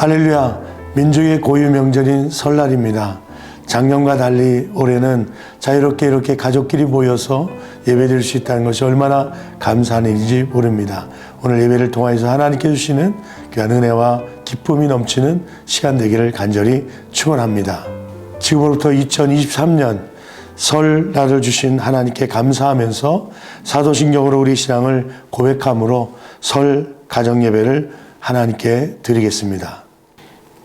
할렐루야, 민족의 고유 명절인 설날입니다. 작년과 달리 올해는 자유롭게 이렇게 가족끼리 모여서 예배드릴 수 있다는 것이 얼마나 감사한 일인지 모릅니다. 오늘 예배를 통하여서 하나님께 주시는 귀한 은혜와 기쁨이 넘치는 시간 되기를 간절히 축원합니다. 지금으로부터 2023년 설날을 주신 하나님께 감사하면서 사도신경으로 우리 신앙을 고백함으로 설 가정 예배를 하나님께 드리겠습니다.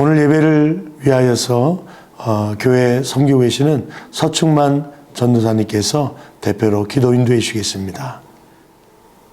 오늘 예배를 위하여서 어, 교회 섬기고 계시는 서충만 전도사님께서 대표로 기도 인도해 주시겠습니다.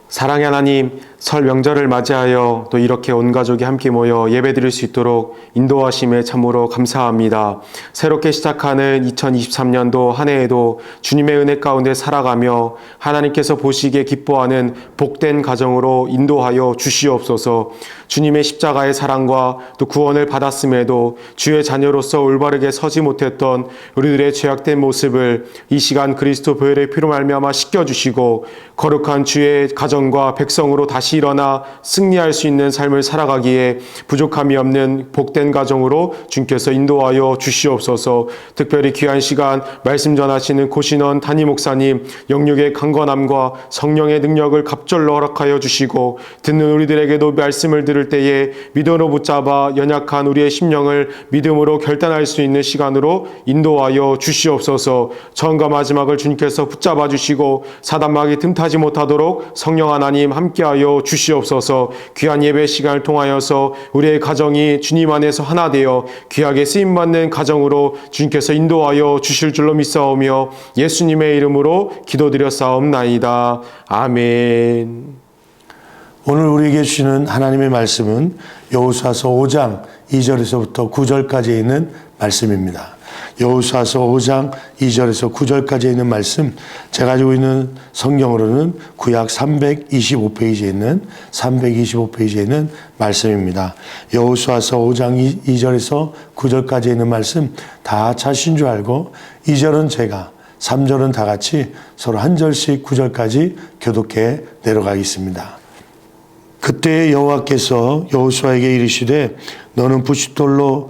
사랑의 하나님, 설 명절을 맞이하여 또 이렇게 온 가족이 함께 모여 예배드릴 수 있도록 인도하심에 참으로 감사합니다. 새롭게 시작하는 2023년도 한 해에도 주님의 은혜 가운데 살아가며 하나님께서 보시기에 기뻐하는 복된 가정으로 인도하여 주시옵소서. 주님의 십자가의 사랑과 또 구원을 받았음에도 주의 자녀로서 올바르게 서지 못했던 우리들의 죄악된 모습을 이 시간 그리스도 보혈의 피로 말미암아 씻겨 주시고 거룩한 주의 가정과 백성으로 다시 일어나 승리할 수 있는 삶을 살아가기에 부족함이 없는 복된 가정으로 주님께서 인도하여 주시옵소서. 특별히 귀한 시간 말씀 전하시는 고신원 담임 목사님 영육의 강건함과 성령의 능력을 갑절로 허락하여 주시고 듣는 우리들에게도 말씀을 들을 때에 믿음으로 붙잡아 연약한 우리의 심령을 믿음으로 결단할 수 있는 시간으로 인도하여 주시옵소서. 처음과 마지막을 주님께서 붙잡아 주시고 사단막이 틈타지 못하도록 성령 하나님 함께하여 주시옵소서. 귀한 예배 시간을 통하여서 우리의 가정이 주님 안에서 하나 되어 귀하게 쓰임 받는 가정으로 주님께서 인도하여 주실 줄로 믿사오며 예수님의 이름으로 기도드렸사옵나이다. 아멘. 오늘 우리에게 주시는 하나님의 말씀은 여호수아서 5장 2절에서부터 9절까지 있는 말씀입니다. 여호수아서 5장 2절에서 9절까지 있는 말씀 제가 가지고 있는 성경으로는 구약 325페이지에 있는 325페이지에 있는 말씀입니다. 여호수아서 5장 2절에서 9절까지 있는 말씀 다 차신 줄 알고 2절은 제가 3절은 다 같이 서로 한 절씩 9절까지 교독해 내려가겠습니다. 그때 여호와께서 여호수아에게 이르시되 너는 부싯돌로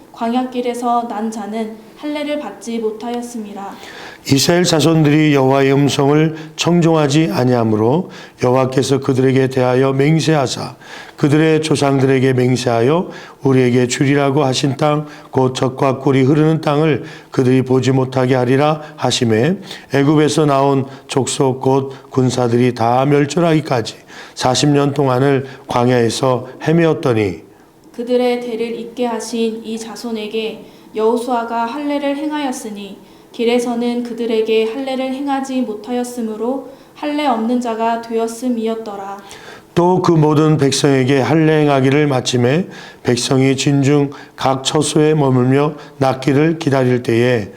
광야길에서 난 자는 할례를 받지 못하였음이라. 이스라엘 자손들이 여호와의 음성을 청종하지 아니하므로 여호와께서 그들에게 대하여 맹세하사 그들의 조상들에게 맹세하여 우리에게 주리라고 하신 땅곧 젖과 꿀이 흐르는 땅을 그들이 보지 못하게 하리라 하심에 애굽에서 나온 족속 곧 군사들이 다 멸절하기까지 40년 동안을 광야에서 헤매었더니 그들의 대를 잇게 하신 이 자손에게 여호수아가 할례를 행하였으니 길에서는 그들에게 할례를 행하지 못하였으므로 할례 없는 자가 되었음이었더라. 또 그 모든 백성에게 할례 행하기를 마침에 백성이 진중 각 처소에 머물며 낫기를 기다릴 때에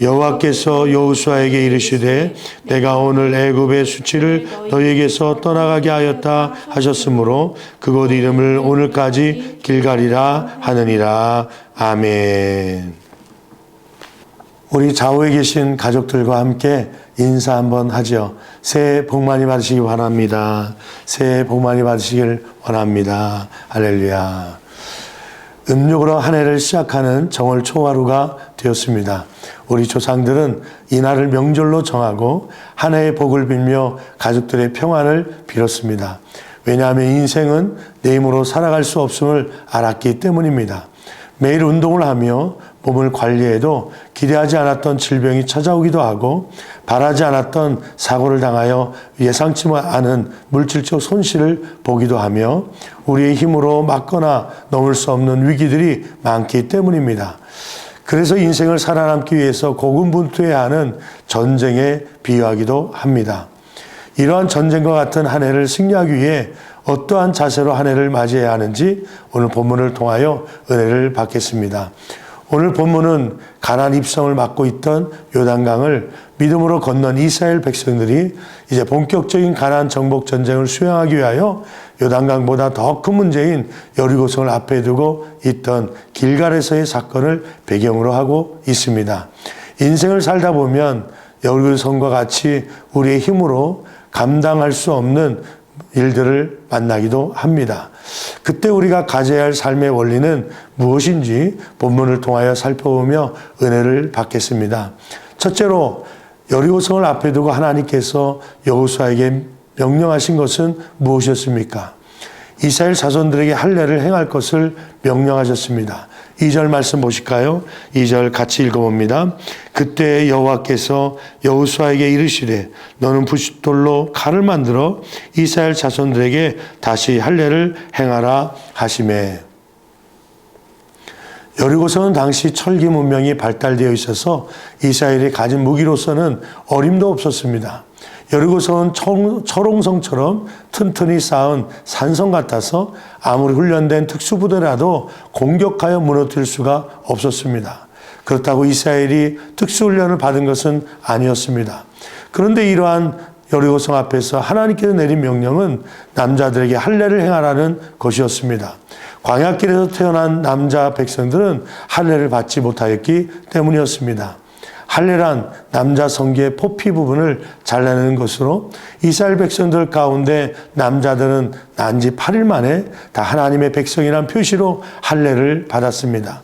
여호와께서 여호수아에게 이르시되 내가 오늘 애굽의 수치를 너희에게서 떠나가게 하였다 하셨으므로 그곳 이름을 오늘까지 길갈이라 하느니라 아멘. 우리 좌우에 계신 가족들과 함께 인사 한번 하죠. 새해 복 많이 받으시기 바랍니다. 새해 복 많이 받으시길 원합니다. 할렐루야. 음력으로 한 해를 시작하는 정월 초하루가 되었습니다. 우리 조상들은 이날을 명절로 정하고 한 해의 복을 빌며 가족들의 평안을 빌었습니다. 왜냐하면 인생은 내 힘으로 살아갈 수 없음을 알았기 때문입니다. 매일 운동을 하며 몸을 관리해도 기대하지 않았던 질병이 찾아오기도 하고 바라지 않았던 사고를 당하여 예상치 않은 물질적 손실을 보기도 하며 우리의 힘으로 막거나 넘을 수 없는 위기들이 많기 때문입니다. 그래서 인생을 살아남기 위해서 고군분투해야 하는 전쟁에 비유하기도 합니다. 이러한 전쟁과 같은 한 해를 승리하기 위해 어떠한 자세로 한 해를 맞이해야 하는지 오늘 본문을 통하여 은혜를 받겠습니다. 오늘 본문은 가난 입성을 맡고 있던 요단강을 믿음으로 건넌 이스라엘 백성들이 이제 본격적인 가난 정복 전쟁을 수행하기 위하여 요단강보다 더 큰 문제인 여리고성을 앞에 두고 있던 길갈에서의 사건을 배경으로 하고 있습니다. 인생을 살다 보면 여리고성과 같이 우리의 힘으로 감당할 수 없는 일들을 만나기도 합니다. 그때 우리가 가져야 할 삶의 원리는 무엇인지 본문을 통하여 살펴보며 은혜를 받겠습니다. 첫째로 여리고성을 앞에 두고 하나님께서 여호수아에게 명령하신 것은 무엇이었습니까? 이스라엘 자손들에게 할례를 행할 것을 명령하셨습니다. 2절 말씀 보실까요? 2절 같이 읽어봅니다. 그때 여호와께서 여호수아에게 이르시되 너는 부싯돌로 칼을 만들어 이스라엘 자손들에게 다시 할례를 행하라 하심에 여리고성은 당시 철기 문명이 발달되어 있어서 이스라엘이 가진 무기로서는 어림도 없었습니다. 여리고성은 철옹성처럼 튼튼히 쌓은 산성 같아서 아무리 훈련된 특수부대라도 공격하여 무너뜨릴 수가 없었습니다. 그렇다고 이스라엘이 특수훈련을 받은 것은 아니었습니다. 그런데 이러한 여리고성 앞에서 하나님께서 내린 명령은 남자들에게 할례를 행하라는 것이었습니다. 광야길에서 태어난 남자 백성들은 할례를 받지 못하였기 때문이었습니다. 할례란 남자 성기의 포피 부분을 잘라내는 것으로 이스라엘 백성들 가운데 남자들은 난지 8일 만에 다 하나님의 백성이란 표시로 할례를 받았습니다.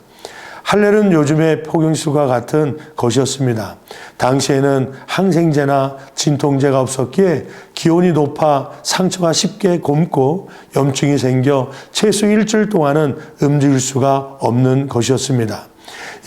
할례는 요즘의 포경수가 같은 것이었습니다. 당시에는 항생제나 진통제가 없었기에 기온이 높아 상처가 쉽게 곪고 염증이 생겨 최소 일주일 동안은 움직일 수가 없는 것이었습니다.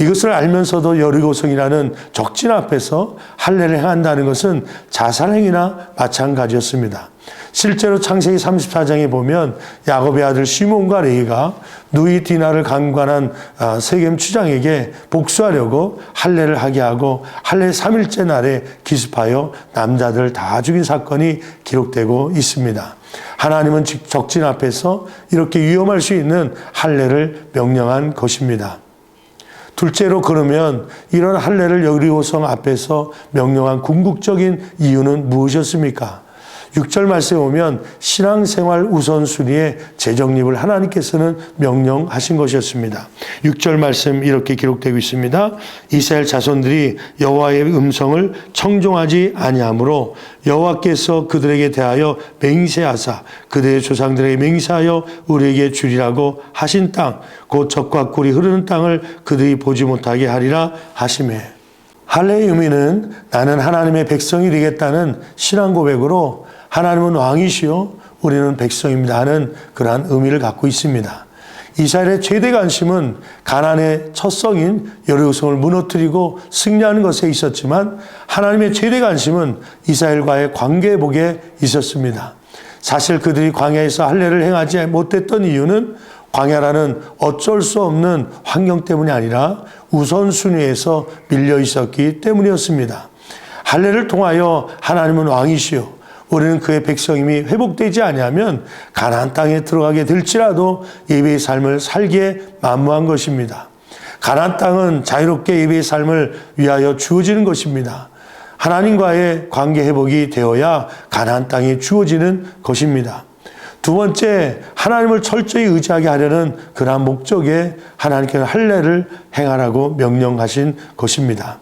이것을 알면서도 여리고성이라는 적진 앞에서 할례를 행한다는 것은 자살행위나 마찬가지였습니다. 실제로 창세기 34장에 보면 야곱의 아들 시몬과 레이가 누이 디나를 강관한 아, 세겜 추장에게 복수하려고 할례를 하게 하고 할례 3일째 날에 기습하여 남자들 다 죽인 사건이 기록되고 있습니다. 하나님은 직- 적진 앞에서 이렇게 위험할 수 있는 할례를 명령한 것입니다. 둘째로 그러면 이런 할례를 여리고성 앞에서 명령한 궁극적인 이유는 무엇이었습니까? 6절 말씀에 보면 신앙생활 우선순위의 재정립을 하나님께서는 명령하신 것이었습니다. 6절 말씀 이렇게 기록되고 있습니다. 이스라엘 자손들이 여호와의 음성을 청종하지 아니하므로 여호와께서 그들에게 대하여 맹세하사 그들의 조상들에게 맹세하여 우리에게 주리라고 하신 땅 곧 적과 꿀이 흐르는 땅을 그들이 보지 못하게 하리라 하심에 할례의 의미는 나는 하나님의 백성이 되겠다는 신앙 고백으로 하나님은 왕이시요 우리는 백성입니다 하는 그러한 의미를 갖고 있습니다. 이스라엘의 최대 관심은 가난의 첫 성인 여리고성을 무너뜨리고 승리하는 것에 있었지만 하나님의 최대 관심은 이스라엘과의 관계 회복에 있었습니다. 사실 그들이 광야에서 할례를 행하지 못했던 이유는 광야라는 어쩔 수 없는 환경 때문이 아니라 우선순위에서 밀려 있었기 때문이었습니다. 할례를 통하여 하나님은 왕이시요 우리는 그의 백성임이 회복되지 아니하면 가나안 땅에 들어가게 될지라도 예배의 삶을 살기에 만무한 것입니다. 가나안 땅은 자유롭게 예배의 삶을 위하여 주어지는 것입니다. 하나님과의 관계 회복이 되어야 가나안 땅이 주어지는 것입니다. 두 번째, 하나님을 철저히 의지하게 하려는 그러한 목적에 하나님께서 할례를 행하라고 명령하신 것입니다.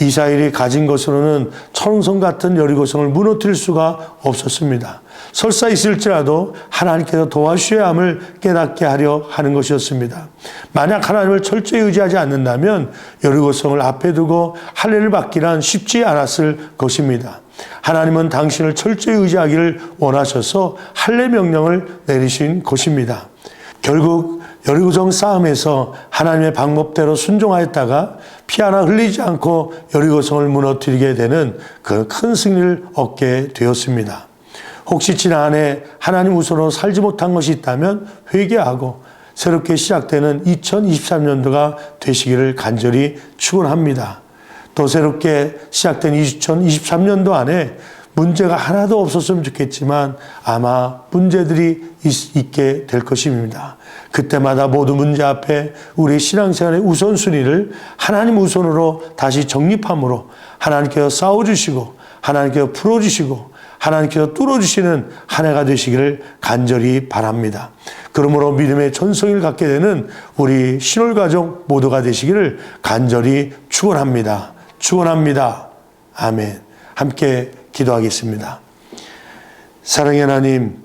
이스라엘이 가진 것으로는 천성 같은 여리고성을 무너뜨릴 수가 없었습니다. 설사 있을지라도 하나님께서 도와주셔야 함을 깨닫게 하려 하는 것이었습니다. 만약 하나님을 철저히 의지하지 않는다면 여리고성을 앞에 두고 할례를 받기란 쉽지 않았을 것입니다. 하나님은 당신을 철저히 의지하기를 원하셔서 할례 명령을 내리신 것입니다. 결국 여리고성 싸움에서 하나님의 방법대로 순종하였다가 피 하나 흘리지 않고 여리고성을 무너뜨리게 되는 그큰 승리를 얻게 되었습니다. 혹시 지난 한해 하나님 우선으로 살지 못한 것이 있다면 회개하고 새롭게 시작되는 2023년도가 되시기를 간절히 축원합니다. 또 새롭게 시작된 2023년도 안에 문제가 하나도 없었으면 좋겠지만 아마 문제들이 있, 있게 될 것입니다. 그때마다 모든 문제 앞에 우리 신앙생활의 우선순위를 하나님 우선으로 다시 정립함으로 하나님께서 싸워주시고 하나님께서 풀어주시고 하나님께서 뚫어주시는 한 해가 되시기를 간절히 바랍니다. 그러므로 믿음의 전성을 갖게 되는 우리 신홀가족 모두가 되시기를 간절히 축원합니다. 축원합니다. 아멘. 함께 기도하겠습니다. 사랑의 하나님,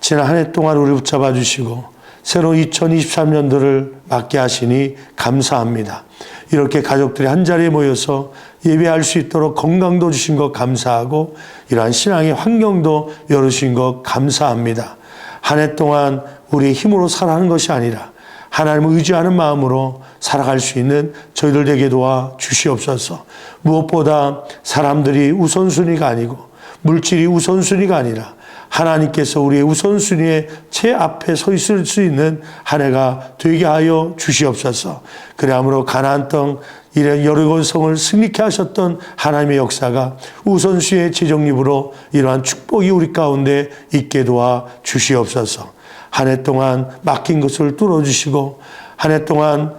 지난 한 해 동안 우리 붙잡아 주시고 새로운 2023년도를 맞게 하시니 감사합니다. 이렇게 가족들이 한 자리에 모여서 예배할 수 있도록 건강도 주신 것 감사하고 이러한 신앙의 환경도 열으신 것 감사합니다. 한 해 동안 우리의 힘으로 살아가는 것이 아니라 하나님을 의지하는 마음으로 살아갈 수 있는 저희들 되게 도와 주시옵소서. 무엇보다 사람들이 우선순위가 아니고 물질이 우선순위가 아니라 하나님께서 우리의 우선순위에 제 앞에 서 있을 수 있는 한 해가 되게 하여 주시옵소서. 그래야므로 가나안 땅 이런 여리고성을 승리케 하셨던 하나님의 역사가 우선순위의 재정립으로 이러한 축복이 우리 가운데 있게 도와 주시옵소서. 한 해 동안 막힌 것을 뚫어주시고 한 해 동안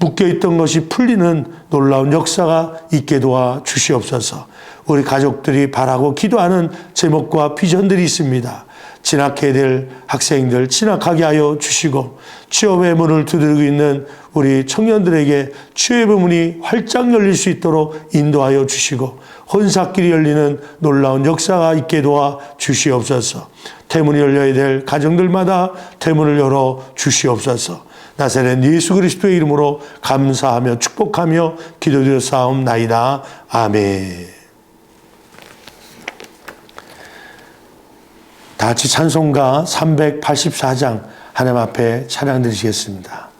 묶여있던 것이 풀리는 놀라운 역사가 있게 도와 주시옵소서. 우리 가족들이 바라고 기도하는 제목과 비전들이 있습니다. 진학해야 될 학생들 진학하게 하여 주시고 취업의 문을 두드리고 있는 우리 청년들에게 취업의 문이 활짝 열릴 수 있도록 인도하여 주시고 혼사길이 열리는 놀라운 역사가 있게 도와 주시옵소서. 태문이 열려야 될 가정들마다 태문을 열어 주시옵소서. 나사렛 예수 그리스도의 이름으로 감사하며 축복하며 기도드려 싸움나이다. 아멘. 다 같이 찬송가 384장 하나님 앞에 찬양 드리시겠습니다.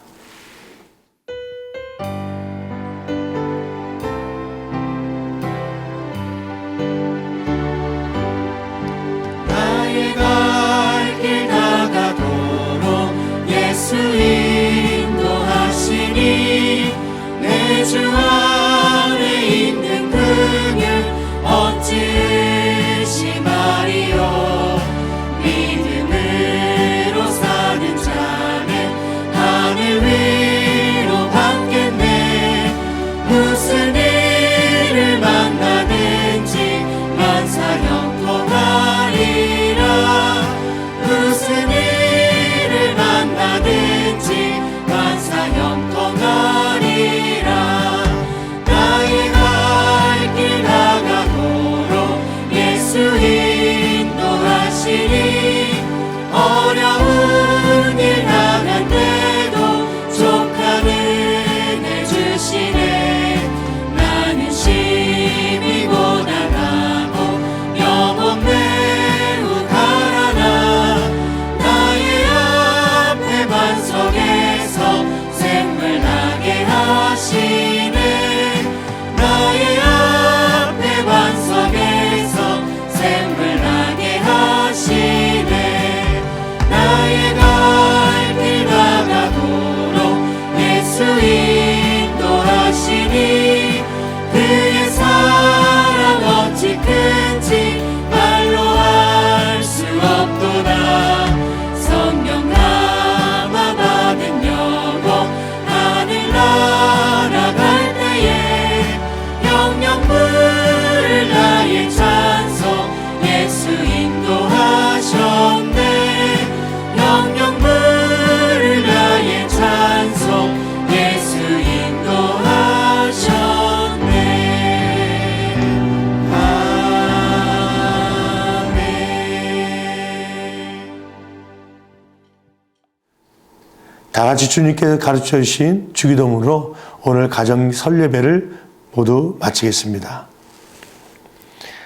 주님께서 가르쳐 주신 주기도문으로 오늘 가정 설례배를 모두 마치겠습니다.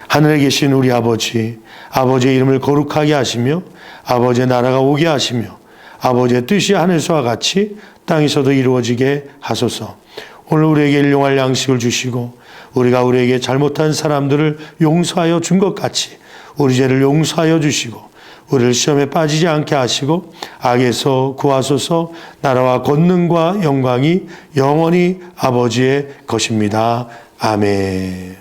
하늘에 계신 우리 아버지, 아버지의 이름을 거룩하게 하시며 아버지의 나라가 오게 하시며 아버지의 뜻이 하늘서와 같이 땅에서도 이루어지게 하소서. 오늘 우리에게 일용할 양식을 주시고 우리가 우리에게 잘못한 사람들을 용서하여 준 것 같이 우리 죄를 용서하여 주시고 우리를 시험에 빠지지 않게 하시고 악에서 구하소서 나라와 권능과 영광이 영원히 아버지의 것입니다. 아멘.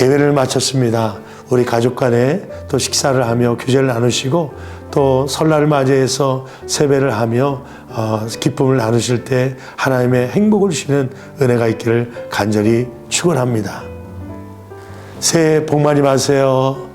예배를 마쳤습니다. 우리 가족 간에 또 식사를 하며 교제를 나누시고 또 설날을 맞이해서 세배를 하며 어, 기쁨을 나누실 때 하나님의 행복을 주시는 은혜가 있기를 간절히 축원합니다. 새해 복 많이 받으세요.